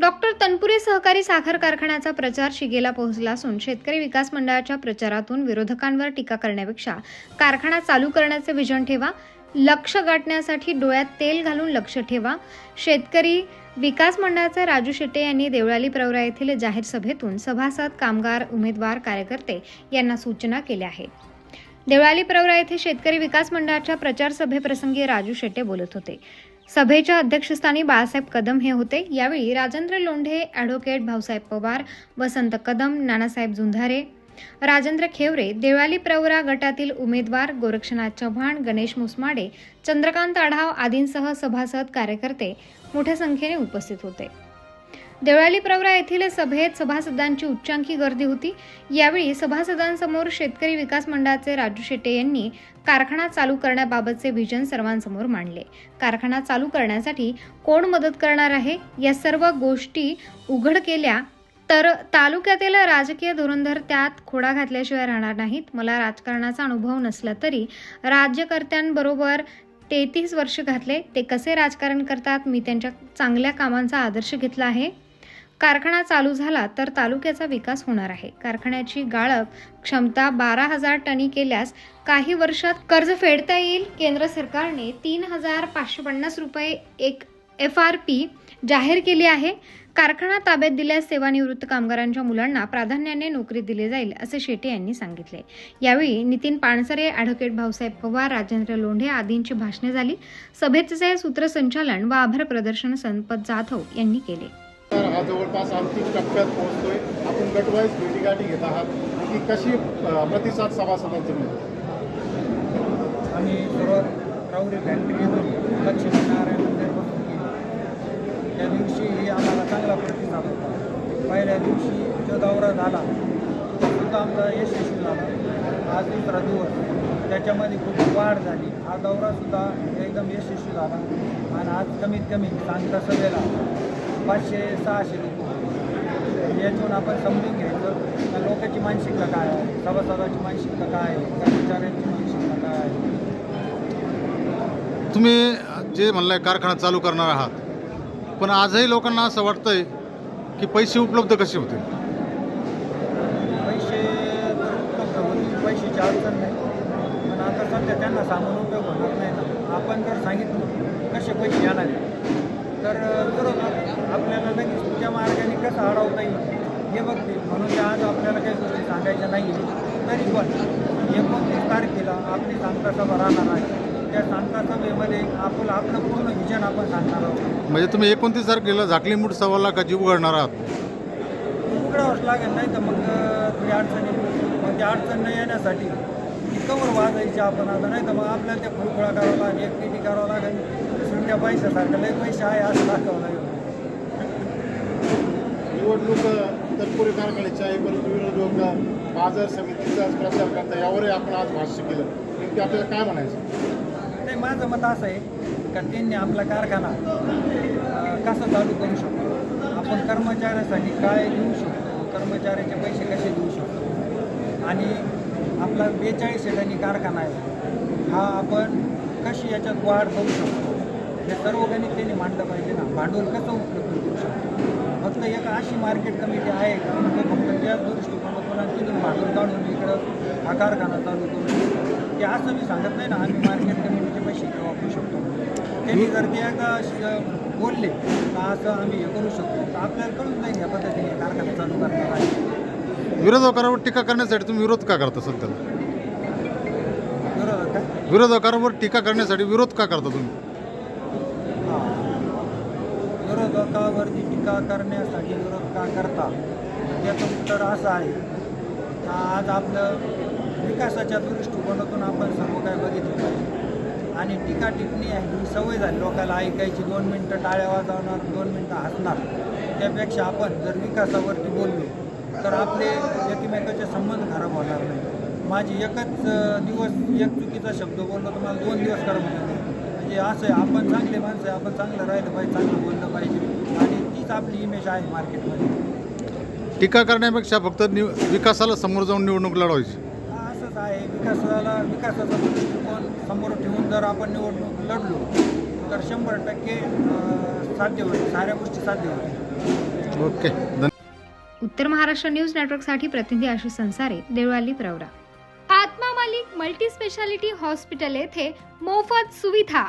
Doctor Tanpure सहकारी साखर कारखान्याचा प्रचार शिगेला पोहोचला असून शेतकरी विकास मंडळाच्या प्रचारातून विरोधकांवर टीका करण्यापेक्षा कारखाना चालू करण्याचे विजन ठेवा लक्ष गाठण्यासाठी डोळ्यात तेल घालून लक्ष ठेवा. शेतकरी विकास मंडळाचे राजू शेट्टे यांनी देवळाली प्रवरा येथील जाहीर सभेतून सभासद कामगार उमेदवार कार्यकर्ते यांना सूचना केल्या आहेत. देवळाली प्रवरा येथे शेतकरी विकास मंडळाच्या प्रचार सभेप्रसंगी राजू शेट्टे बोलत होते. सभेच्या अध्यक्षस्थानी बाळासाहेब कदम हे होते. यावेळी राजेंद्र लोंढे ॲडव्होकेट भाऊसाहेब पवार वसंत कदम नानासाहेब झुंधारे राजेंद्र खेवरे देवाली प्रवरा गटातील उमेदवार गोरक्षनाथ चव्हाण गणेश मुसमाडे चंद्रकांत आढाव आदींसह सभासद कार्यकर्ते मोठ्या संख्येने उपस्थित होते. देवळाली प्रवरा येथील सभेत सभासदांची उच्चांकी गर्दी होती. यावेळी सभासदांसमोर शेतकरी विकास मंडळाचे राजू शेटे यांनी कारखाना चालू करण्याबाबतचे व्हिजन सर्वांसमोर मांडले. कारखाना चालू करण्यासाठी कोण मदत करणार आहे? या सर्व गोष्टी उघड केल्या तर तालुक्यातील राजकीय धुरंधर त्यात खोडा घातल्याशिवाय राहणार नाहीत. मला राजकारणाचा अनुभव नसला तरी राज्यकर्त्यांबरोबर तेहतीस वर्ष घातले. ते कसे राजकारण करतात? मी त्यांच्या चांगल्या कामांचा आदर्श घेतला आहे. कारखाना चालू झाला तर तालुक्याचा विकास होणार आहे. कारखान्याची गाळप क्षमता बारा हजार टनी केल्यास काही वर्षात कर्ज फेडता येईल. केंद्र सरकारने तीन हजार पाचशे पन्नास रुपये एक एफ आर पी जाहीर केली आहे. कारखाना ताब्यात दिल्यास सेवानिवृत्त कामगारांच्या मुलांना प्राधान्याने नोकरी दिली जाईल असे शेटे यांनी सांगितले. यावेळी नितीन पानसरे ॲडव्होकेट भाऊसाहेब पवार राजेंद्र लोंढे आदींची भाषणे झाली. सभेचे सूत्रसंचालन व आभार प्रदर्शन संपत जाधव यांनी केले. तर हा जवळपास अंतिम टप्प्यात पोहोचतोय. आपण गटवाईज भेटीगाठी घेत आहात. की कशी प्रतिसाद सभासदांचे मिळतो आम्ही सर्वात राऊरी फॅक्टरीतून लक्ष्मीनारायण मंदिरपासून गेलो. त्या दिवशी आम्हाला चांगला प्रतिसाद होता. पहिल्या दिवशी जो दौरा झाला सुद्धा आमचा यशस्वी झाला. आज दुसरा दिवस. त्याच्यामध्ये खूप वाढ झाली. हा दौरासुद्धा एकदम यशस्वी झाला. आणि आज कमीत कमी सांगता सभेला पाचशे सहाशे लोक होते. यातून आपण समजून घ्यायचं का लोकांची मानसिकता काय आहे? सभासदाची मानसिकता काय आहे? कर्मचाऱ्यांची मानसिकता काय आहे? तुम्ही जे म्हणलाय कारखाना चालू करणार आहात पण आजही लोकांना असं वाटतंय की पैसे उपलब्ध कसे होतील? पैसे तर उपलब्ध होतील. पैशाची अडचण नाही. पण आता सध्या त्यांना सामान उपयोग होणार नाही ना. आपण जर सांगितलं कसे पैसे येणार आहे, तर विरोधात आपल्याला लगेच त्या मार्गाने कसं अडवता येईल हे बघतील म्हणून आज आपल्याला काही गोष्टी सांगायच्या नाही तरी पण एकोणतीस तारखेला आपली सांगता सभा राहणार आहे. त्या सांगता सभेमध्ये आपलं आपलं पूर्ण विजन आपण सांगणार आहोत. म्हणजे तुम्ही एकोणतीस तारखेला झाकली मूठ सव्वा का जीव उघडणार आहात? उघडावंच लागेल नाही तर मग थोडी अडचण मग ती अडचण न येण्यासाठी कवर वाजायची आपण आता. नाही तर मग आपल्याला त्या खुळखुळा करावं लागेल एकटी करावं लागेल. सुट्ट्या पैशासारखं लय पैसे आहे असं दाखवावं लागेल. निवडणूक तत्पूर्वी कारखान्याच्या आहे परंतु विरोधक बाजार समितीचाच प्रचार करता यावरही आपण आज भाष्य केलं. नेमकी आपल्याला काय म्हणायचं? नाही माझं मत असं आहे का त्यांनी आपला कारखाना कसं कसा चालू करू शकतो? आपण कर्मचाऱ्यासाठी काय देऊ शकतो? कर्मचाऱ्याचे पैसे कसे देऊ शकतो? आणि आपला बेचाळीस टनी कारखाना आहे हा आपण कशी याच्यात वाढ करू शकतो? हे सर्व गणित त्यांनी मांडलं पाहिजे ना. भांडवल कसं उपलब्ध करू शकतो? फक्त एक अशी मार्केट कमिटी आहे का? तो फक्त त्याच दृष्टिकोनातून आणि तिथून भांडवल काढून इकडं हा कारखाना चालू करू ते असं मी सांगत नाही ना आम्ही मार्केट कमिटीचे पैसे वापरू शकतो. त्यांनी जर ते एकदा श- बोलले का असं आम्ही हे करू शकतो. तर आपल्याला कळून जाईल या पद्धतीने कारखाना चालू करणार आहे विरोधकांवर टीका करण्यासाठी तुम्ही विरोध का करता सध्या विरोधकांवर टीका करण्यासाठी विरोध का करता तुम्ही हां विरोधकावरती टीका करण्यासाठी विरोध का करता? त्याचं उत्तर असं आहे. आज आपलं विकासाच्या दृष्टिकोनातून आपण सर्व काय बघितलं पाहिजे. आणि टीका टिपणी ही सवय झाली. लोकांना ऐकायची दोन मिनटं टाळ्या वाजवणार दोन मिनटं हसणार. त्यापेक्षा आपण जर विकासावरती बोललो तर आपले एकमेकाचे संबंध खराब होणार नाही. माझी एकच दिवस एक चुकीचा शब्द बोललो तर मला दोन दिवस खराब होणार म्हणजे असं आहे आपण चांगले माणसं आहे आपण चांगलं राहिलं पाहिजे चांगलं बोललं पाहिजे. आणि तीच आपली इमेज आहे मार्केटमध्ये टीका करण्यापेक्षा फक्त निव विकासाला समोर जाऊन निवडणूक लढवायची. हा, असंच आहे विकासाला विकासाचा दृष्टिकोन समोर ठेवून जर आपण निवडणूक लढलो तर शंभर टक्के अं, साध्य होईल साऱ्या गोष्टी साध्य होतील. ओके धन्यवाद उत्तर महाराष्ट्र न्यूज नेटवर्कसाठी प्रतिनिधी आशिष संसारे देवळाली प्रवरा. आत्मा मालिक मल्टी स्पेशालिटी हॉस्पिटल येथे मोफत सुविधा.